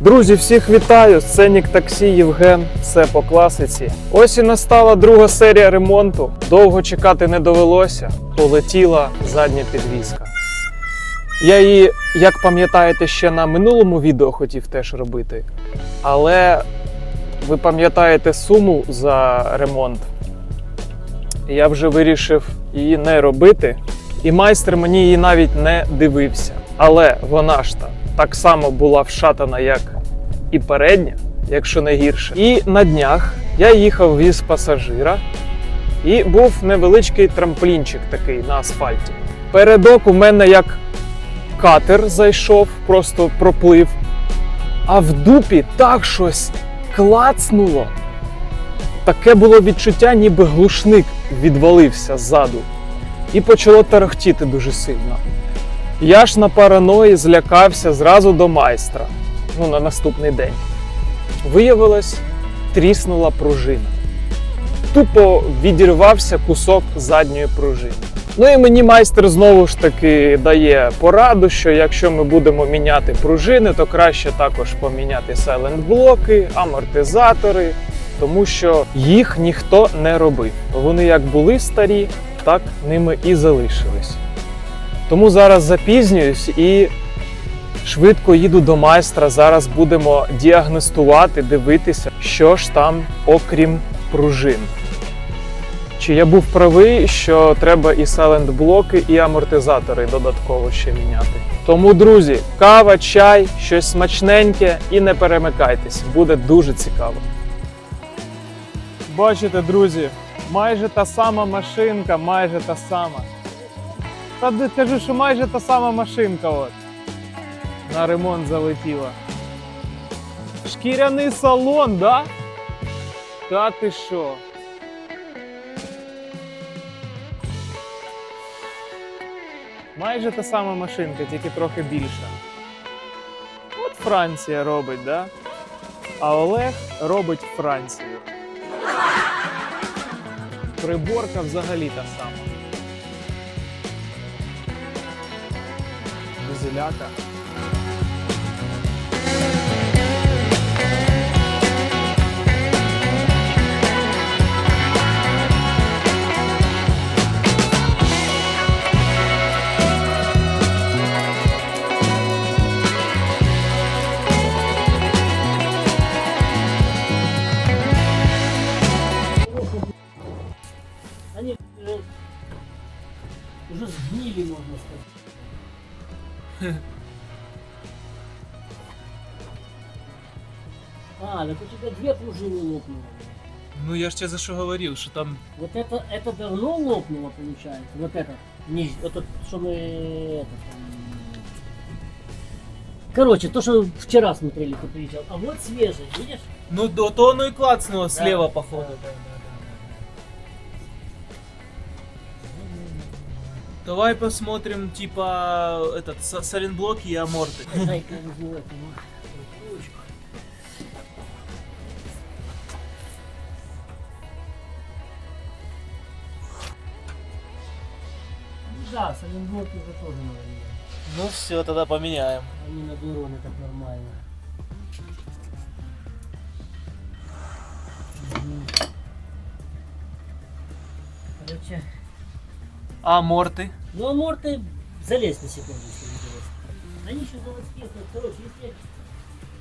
Друзі, всіх вітаю! Сценік таксі Євген. Все по класиці. Ось і настала друга серія ремонту. Довго чекати не довелося. Полетіла задня підвіска. Я її, як пам'ятаєте, ще на минулому відео хотів теж робити. Але ви пам'ятаєте суму за ремонт. Я вже вирішив її не робити. І майстер мені її навіть не дивився. Але вона ж та так само була вшатана, як і передня, якщо не гірше. І на днях я їхав віз пасажира, і був невеличкий трамплінчик такий на асфальті. Передок у мене як катер зайшов, просто проплив. А в дупі так щось клацнуло. Таке було відчуття, ніби глушник відвалився ззаду. І почало тарахтіти дуже сильно. Я ж на параної злякався зразу до майстра. Ну, на наступний день. Виявилось, тріснула пружина. Тупо відірвався кусок задньої пружини. Ну і мені майстер знову ж таки дає пораду, що якщо ми будемо міняти пружини, то краще також поміняти сайлент-блоки, амортизатори, тому що їх ніхто не робив. Вони як були старі, так ними і залишились. Тому зараз запізнююсь і швидко їду до майстра. Зараз будемо діагностувати, дивитися, що ж там, окрім пружин. Чи я був правий, що треба і сайлент-блоки, і амортизатори додатково ще міняти. Тому, друзі, кава, чай, щось смачненьке і не перемикайтесь, буде дуже цікаво. Бачите, друзі, майже та сама машинка, майже та сама. Та кажу, що майже та сама машинка от. На ремонт залетіла. Шкіряний салон, да? Та ти що? Майже та сама машинка, тільки трохи більша. От Франція робить, да? А Олег робить Францію. Приборка взагалі та сама. Дизеляка. Тебя две пружины лопнуло. Ну я ж тебе за что говорил, что там... Вот это, это давно лопнуло, получается. Вот это. Не, это, что мы... Это, там, Короче, то, что вчера смотрели, кто приезжал. А вот свежий, видишь? Ну то, то оно и клацнуло слева, походу. Давай посмотрим, типа, этот, сайлентблоки и аморты. Дай-ка возьму Да, сайлентблоки уже тоже надо менять. Ну все, тогда поменяем. Они на дуроне так нормально. Короче, А аморты? ну а морты залезь на секунду, если интересно. Они еще заводские, то, короче, если,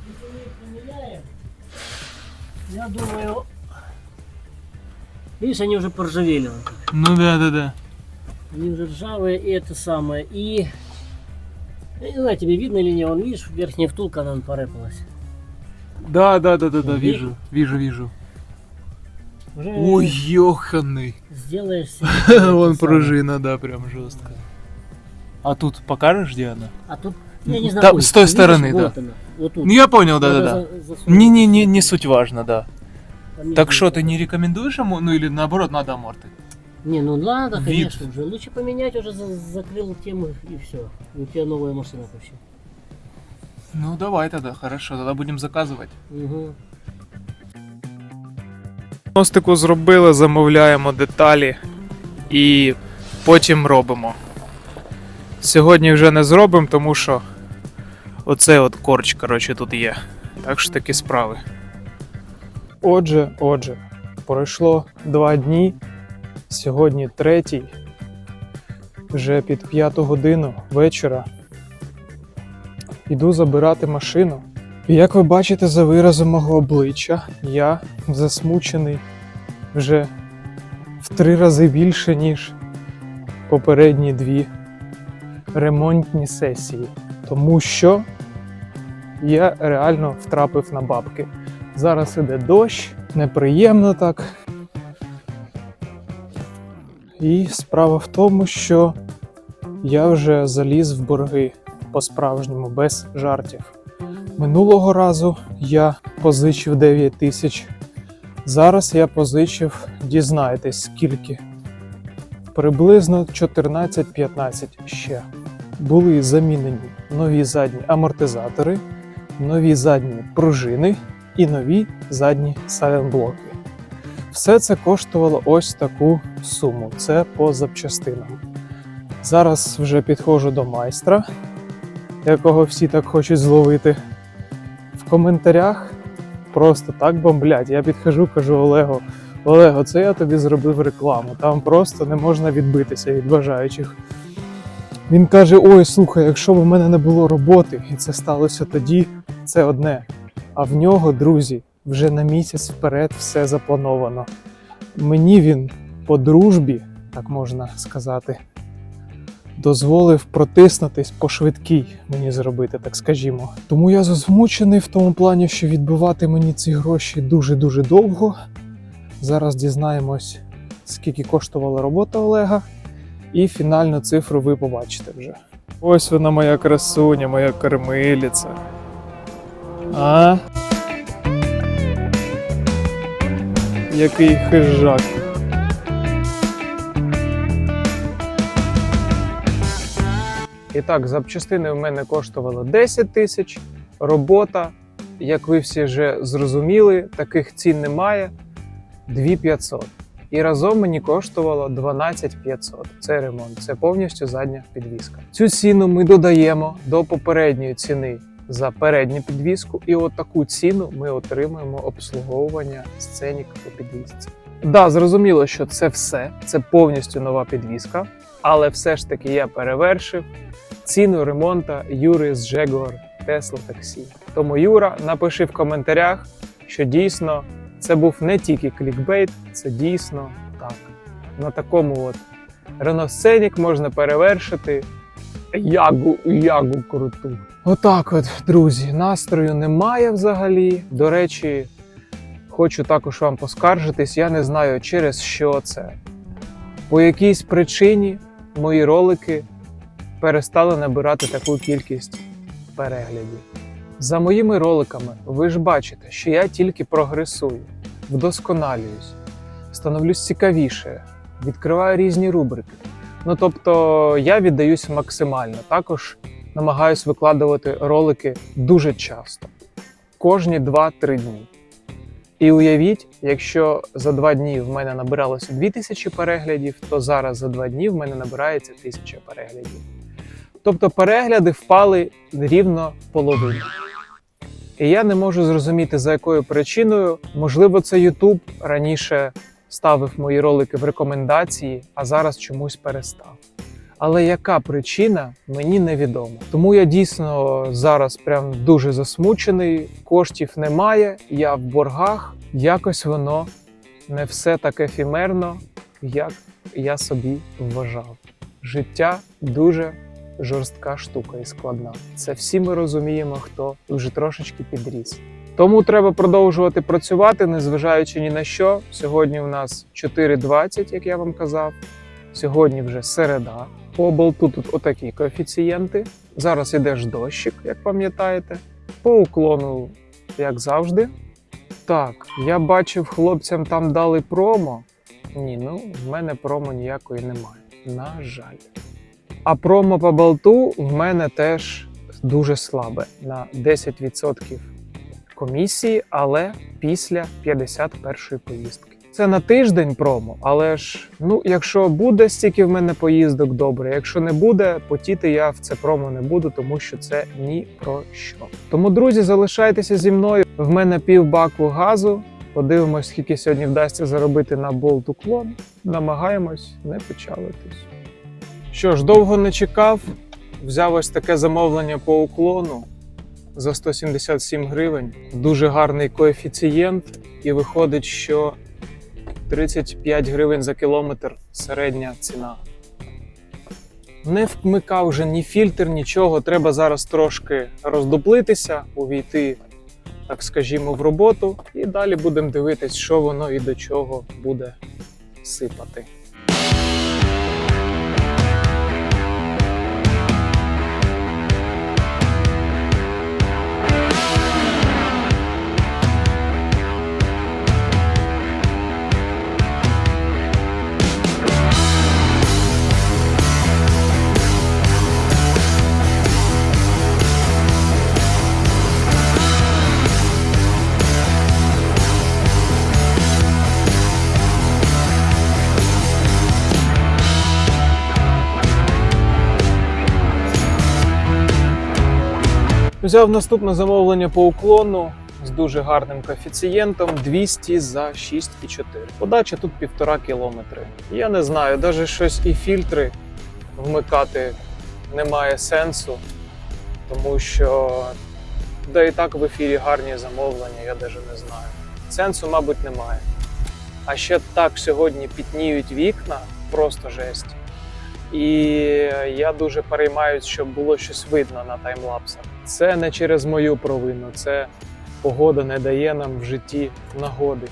если мы их поменяем, я думаю, видишь, они уже поржавели. Ну да, да, да. Они ржавые, и это самое, и... Я не знаю, тебе видно или не, вон, видишь, верхняя втулка, она порепалась. Да, да, да, да, да, вижу, вижу, вижу. Уже Ой, ёханый. сделаешь себе Вон пружина, да, прям жестко. А тут покажешь, где она? А тут, я не знаю, с той стороны, да. вот. Ну я понял, да, да, да. Не, не, не, не суть важно, да. Так что, ты не рекомендуешь ему, ну или наоборот, надо аморты? Не, ну надо, Вид. конечно, уже. Лучше поменять, уже за- закрыл тему и все. У тебя новая машина вообще. Ну давай тогда, хорошо, тогда будем заказывать. Угу. Діагностику зробили, замовляємо деталі і потім робимо. Сьогодні вже не зробимо, тому що оцей от корч, коротше, тут є. Так що такі справи. Отже, отже, пройшло два дні. Сьогодні третій. Вже під п'яту годину вечора. Іду забирати машину. І як ви бачите за виразом мого обличчя, я засмучений вже в три рази більше, ніж попередні дві ремонтні сесії. Тому що я реально втрапив на бабки. Зараз іде дощ, неприємно так. І справа в тому, що я вже заліз в борги по-справжньому, без жартів. Минулого разу я позичив 9 тисяч. Зараз я позичив, дізнаєтесь скільки. Приблизно 14-15 ще. Були замінені нові задні амортизатори, нові задні пружини і нові задні сайлентблоки. Все це коштувало ось таку суму. Це по запчастинам. Зараз вже підходжу до майстра, якого всі так хочуть зловити. В коментарях просто так бомблять. Я підхожу, кажу Олего, Олего, це я тобі зробив рекламу. Там просто не можна відбитися від бажаючих. Він каже: Ой, слухай, якщо б у мене не було роботи, і це сталося тоді, це одне. А в нього, друзі, вже на місяць вперед все заплановано. Мені він по дружбі, так можна сказати, дозволив протиснутись по швидкій мені зробити, так скажімо. Тому я засмучений в тому плані, що відбивати мені ці гроші дуже-дуже довго. Зараз дізнаємось, скільки коштувала робота Олега, і фінальну цифру ви побачите вже. Ось вона моя красуня, моя кормилиця. А? Який хижак. І так, запчастини в мене коштували 10 тисяч. Робота, як ви всі вже зрозуміли, таких цін немає. 2500. І разом мені коштувало 12500. Це ремонт, це повністю задня підвіска. Цю ціну ми додаємо до попередньої ціни за передню підвіску, і от таку ціну ми отримуємо обслуговування сценік по підвісці. Да, зрозуміло, що це все, це повністю нова підвіска, але все ж таки я перевершив ціну ремонта Юри з Jaguar Tesla Taxi. Тому Юра, напиши в коментарях, що дійсно це був не тільки клікбейт, це дійсно так. На такому от Scenic можна перевершити ягу, ягу круту. Отак от, друзі, настрою немає взагалі. До речі, хочу також вам поскаржитись, я не знаю через що це. По якійсь причині мої ролики перестали набирати таку кількість переглядів. За моїми роликами ви ж бачите, що я тільки прогресую, вдосконалююсь, становлюсь цікавіше, відкриваю різні рубрики. Ну тобто я віддаюсь максимально. Також намагаюсь викладувати ролики дуже часто, кожні 2-3 дні. І уявіть, якщо за 2 дні в мене набиралося 2000 переглядів, то зараз за 2 дні в мене набирається 1000 переглядів. Тобто перегляди впали рівно в половину. І я не можу зрозуміти, за якою причиною. Можливо, це YouTube раніше ставив мої ролики в рекомендації, а зараз чомусь перестав. Але яка причина, мені невідомо. Тому я дійсно зараз прям дуже засмучений, коштів немає, я в боргах. Якось воно не все так ефімерно, як я собі вважав. Життя дуже жорстка штука і складна. Це всі ми розуміємо, хто вже трошечки підріс. Тому треба продовжувати працювати, незважаючи ні на що. Сьогодні у нас 4.20, як я вам казав. Сьогодні вже середа. По болту тут отакі коефіцієнти. Зараз іде ж дощик, як пам'ятаєте. По уклону, як завжди. Так, я бачив, хлопцям там дали промо. Ні, ну в мене промо ніякої немає. На жаль. А промо по болту в мене теж дуже слабе на 10% комісії, але після 51-ї поїздки. Це на тиждень промо, але ж ну, якщо буде стільки в мене поїздок, добре. Якщо не буде, потіти я в це промо не буду, тому що це ні про що. Тому, друзі, залишайтеся зі мною. В мене пів баку газу. Подивимось, скільки сьогодні вдасться заробити на болт уклон. Намагаємось не печалитись. Що ж, довго не чекав. Взяв ось таке замовлення по уклону за 177 гривень. Дуже гарний коефіцієнт, і виходить, що 35 гривень за кілометр середня ціна. Не вмикав вже ні фільтр, нічого. Треба зараз трошки роздуплитися, увійти, так скажімо, в роботу, і далі будемо дивитись, що воно і до чого буде сипати. Взяв наступне замовлення по уклону з дуже гарним коефіцієнтом 200 за 6,4. Подача тут півтора кілометри. Я не знаю, навіть щось і фільтри вмикати немає сенсу, тому що да і так в ефірі гарні замовлення, я навіть не знаю. Сенсу, мабуть, немає. А ще так сьогодні пітніють вікна, просто жесть. І я дуже переймаюсь, щоб було щось видно на таймлапсах. Це не через мою провину, це погода не дає нам в житті нагоди.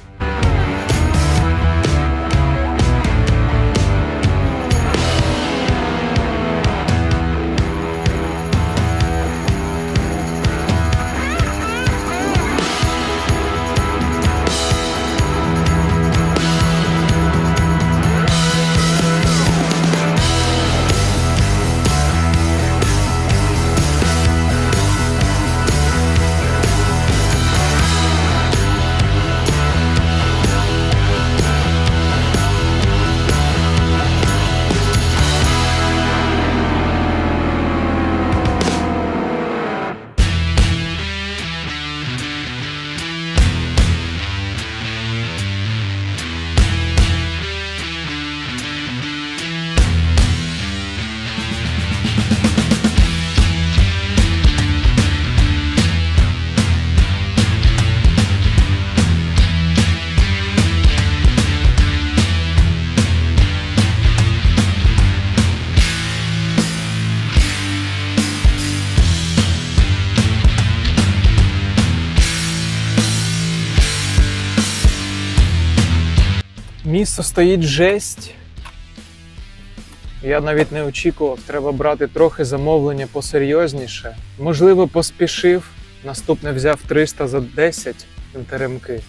Місто стоїть жесть. Я навіть не очікував, треба брати трохи замовлення посерйозніше. Можливо, поспішив. Наступне взяв 300 за 10 теремки.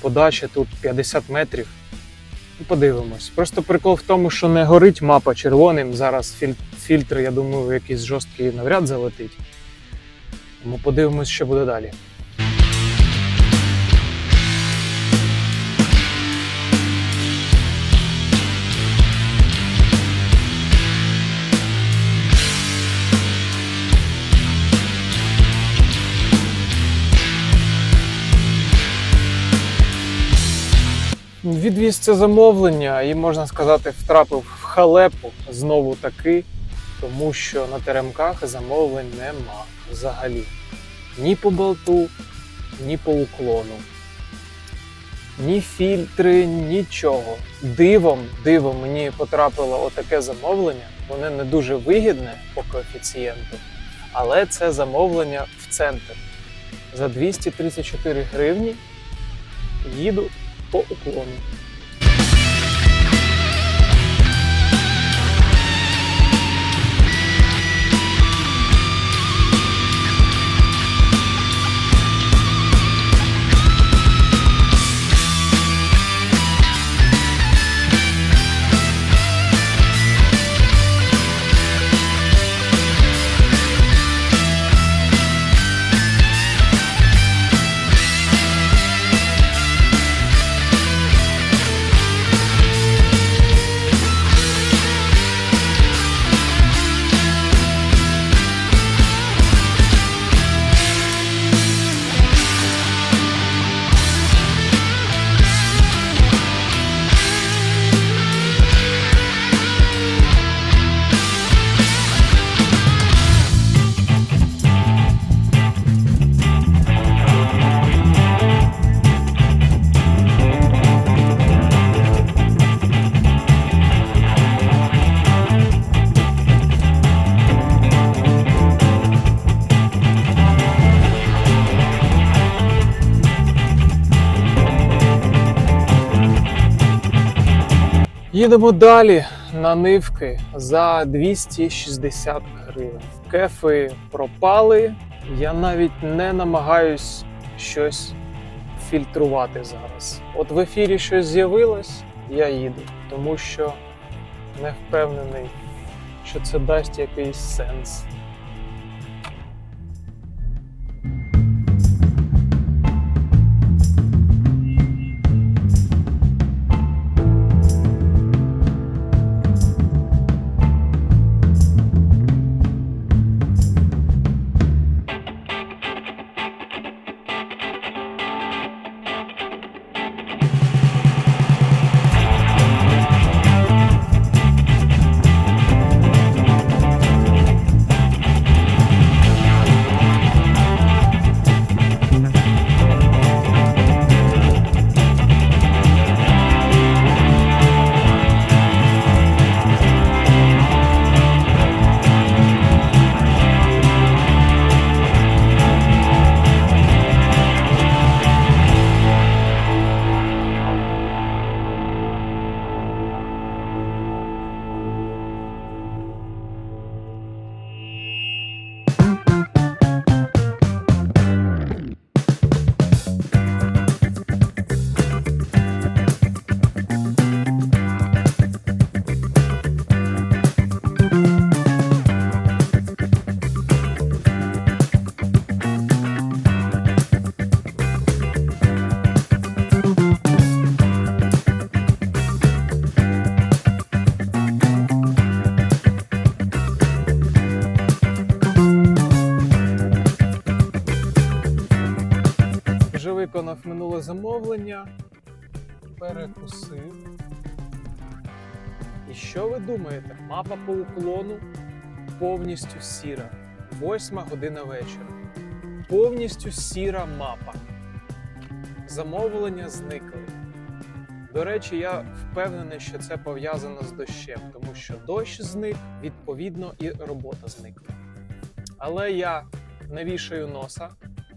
Подача тут 50 метрів. Ну, Подивимось. Просто прикол в тому, що не горить мапа червоним. Зараз фільтр, я думаю, якийсь жорсткий навряд залетить. Тому подивимось, що буде далі. Відвіз це замовлення і, можна сказати, втрапив в халепу знову таки, тому що на теремках замовлень нема взагалі. Ні по болту, ні по уклону. Ні фільтри, нічого. Дивом, дивом мені потрапило отаке замовлення. Воно не дуже вигідне по коефіцієнту, але це замовлення в центр. За 234 гривні їду по уклону. Їдемо далі на нивки за 260 гривень. Кефи пропали. Я навіть не намагаюсь щось фільтрувати зараз. От в ефірі щось з'явилось, я їду, тому що не впевнений, що це дасть якийсь сенс. Виконав минуле замовлення, перекусив. І що ви думаєте? Мапа по уклону повністю сіра. Восьма година вечора. Повністю сіра мапа. Замовлення зникли. До речі, я впевнений, що це пов'язано з дощем, тому що дощ зник, відповідно, і робота зникла. Але я не вішаю носа,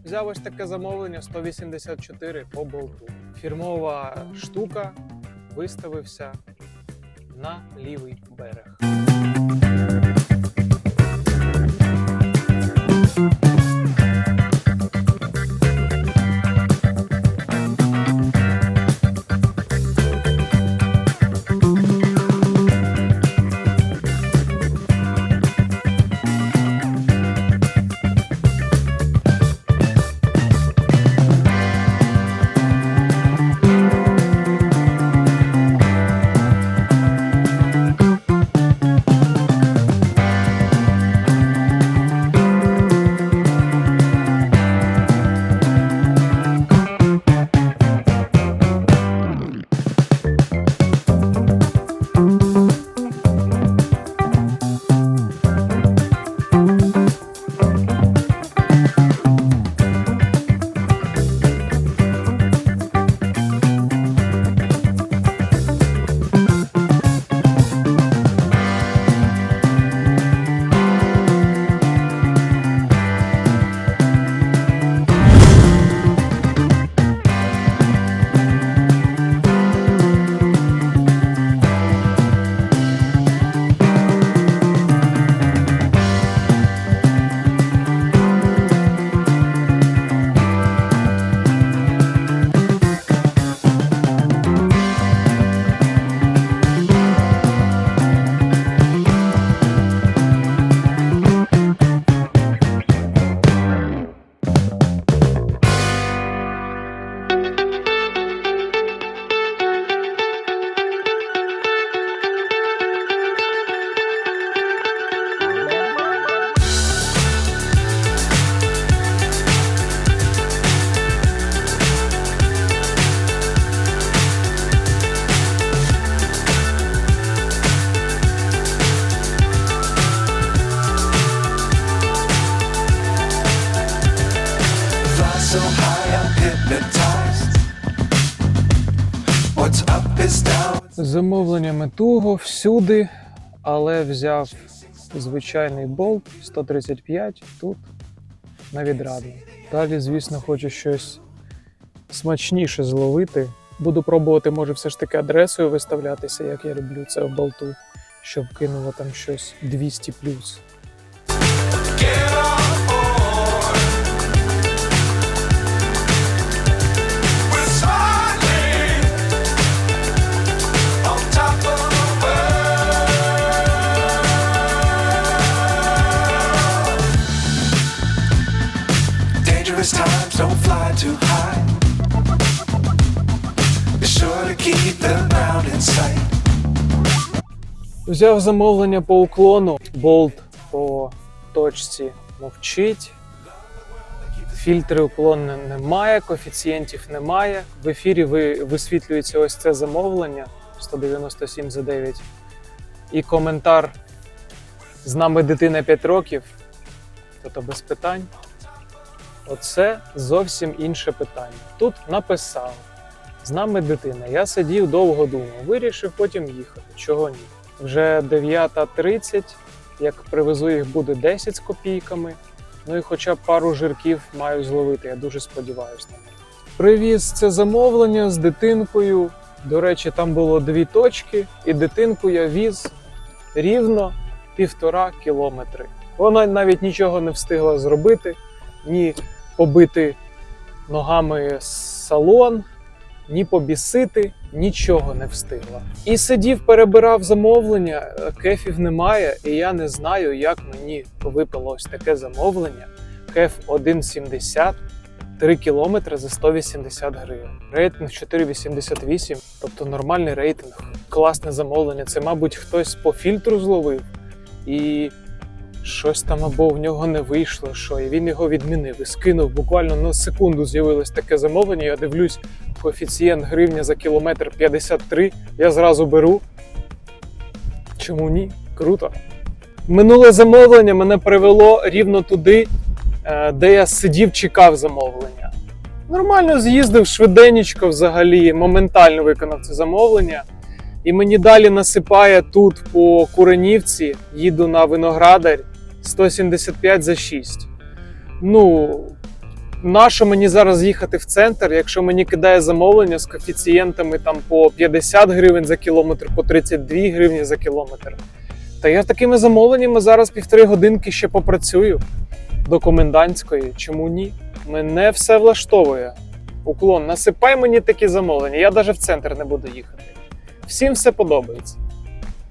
Взяв ось таке замовлення 184 по болту. Фірмова штука виставився на лівий берег. What's up is down. Замовленнями туго всюди, але взяв звичайний болт 135 тут на відраду. Далі, звісно, хочу щось смачніше зловити. Буду пробувати, може, все ж таки адресою виставлятися, як я люблю це в болту, щоб кинуло там щось 200 плюс. Fly too. Be sure to keep the ground in sight. Взяв замовлення по уклону, болт по точці мовчить. Фільтри уклон немає, коефіцієнтів немає. В ефірі ви, висвітлюється ось це замовлення 197 за 9. І коментар з нами дитина 5 років. Тобто без питань. Оце зовсім інше питання. Тут написав: з нами дитина. Я сидів довго думав, вирішив потім їхати. Чого ні? Вже 9.30, як привезу їх буде 10 з копійками. Ну і хоча б пару жирків маю зловити, я дуже сподіваюся на це. Привіз це замовлення з дитинкою. До речі, там було дві точки, і дитинку я віз рівно півтора кілометри. Вона навіть нічого не встигла зробити, ні побити ногами салон, ні побісити, нічого не встигла. І сидів, перебирав замовлення, е, кефів немає, і я не знаю, як мені випало ось таке замовлення. Кеф 1,70, 3 кілометри за 180 гривень. Рейтинг 4,88, тобто нормальний рейтинг, класне замовлення. Це, мабуть, хтось по фільтру зловив і щось там або в нього не вийшло, що і він його відмінив і скинув. Буквально на секунду з'явилось таке замовлення. Я дивлюсь, коефіцієнт гривня за кілометр 53. Я зразу беру. Чому ні? Круто. Минуле замовлення мене привело рівно туди, е, де я сидів, чекав замовлення. Нормально з'їздив швиденечко взагалі, моментально виконав це замовлення. І мені далі насипає тут по Куренівці, їду на виноградар 175 за 6. Ну, нащо мені зараз їхати в центр, якщо мені кидає замовлення з коефіцієнтами там по 50 гривень за кілометр, по 32 гривні за кілометр. Та я такими замовленнями зараз півтори годинки ще попрацюю до комендантської. Чому ні? Мене все влаштовує. Уклон, насипай мені такі замовлення, я навіть в центр не буду їхати. Всім все подобається.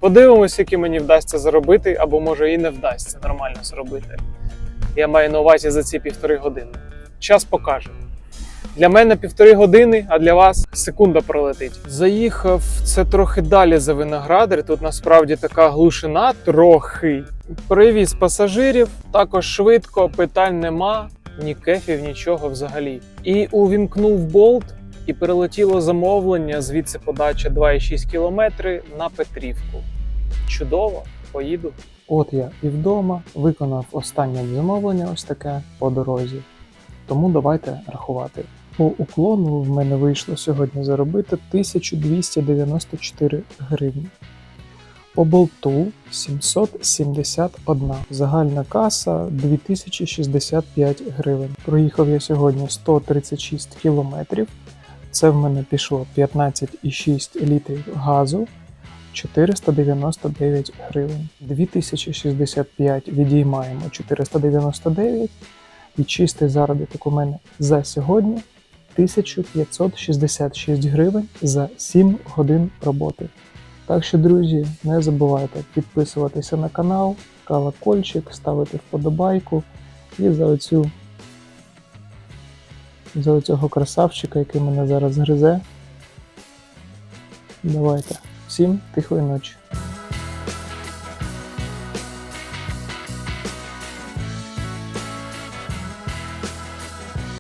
Подивимось, які мені вдасться заробити, або може і не вдасться нормально зробити. Я маю на увазі за ці півтори години. Час покаже. Для мене півтори години, а для вас секунда пролетить. Заїхав це трохи далі за виноградар. Тут насправді така глушина трохи. Привіз пасажирів, також швидко, питань нема, ні кефів, нічого взагалі. І увімкнув болт, і перелетіло замовлення, звідси подача 2,6 кілометри на Петрівку. Чудово, поїду. От я і вдома виконав останнє замовлення, ось таке по дорозі. Тому давайте рахувати. По уклону в мене вийшло сьогодні заробити 1294 гривні. По болту 771. Загальна каса 2065 гривень. Проїхав я сьогодні 136 кілометрів. Це в мене пішло 15,6 літрів газу. 499 гривень. 2065 відіймаємо 499 і чистий заробіток у мене за сьогодні 1566 гривень за 7 годин роботи. Так що, друзі, не забувайте підписуватися на канал, колокольчик, ставити вподобайку і за оцю за оцього красавчика, який мене зараз гризе. Давайте. Всім тихої ночі.